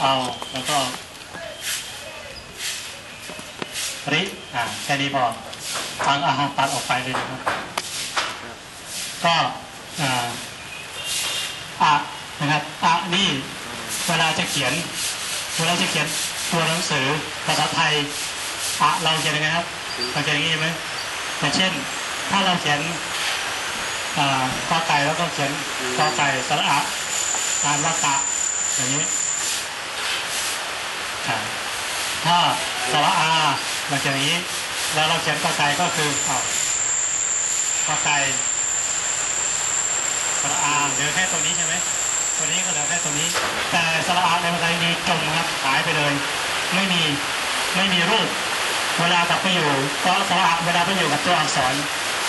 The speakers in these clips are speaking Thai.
เอาแล้วก็ริอ่าแค่นี้พอฟังอาหารตัดออกไปเลยนะครับ ก็อ่าอะนะครับอะนี่เวลาจะเขียนเวลาจะเขียนตัวหนังสือภาษาไทยอะเราเขียนยังไงครับเราเขียนอย่างนี้ไหมอย่างเช่น ถ้าเราเขียนอ่ากอไก่แล้วก็เขียนกอไก่สระอะอ่านว่ากะอย่างนี้อ่า ถ้าสระอาเราเขียนอย่างนี้ แล้วเราเขียนกอไก่ก็คืออ้ากอไก่สระอาเหลือแค่ตรงนี้ใช่ไหมตัวนี้ก็เหลือแค่ตรงนี้ แต่สระอาในภาษาอังกฤษจมครับหายไปเลย ไม่มีไม่มีรูป เวลากลับไปอยู่ก็สระอาเวลาไปอยู่กับตัวอักษร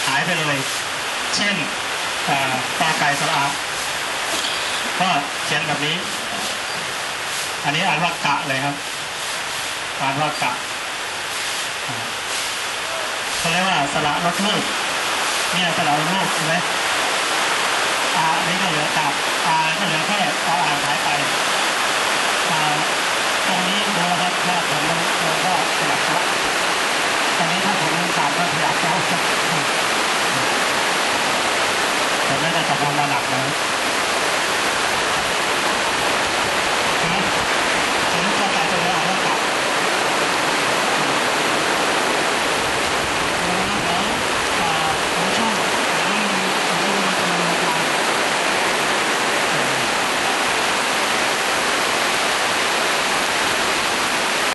หายไปเลย เช่นเอ่อกอไก่สระอาก็เขียนแบบนี้ อันนี้อ่านว่ากะเลยครับ อ่านว่ากะอ่าเขาเรียกว่าสละลดลูกเนี่ยสละลดลูกใช่ไหม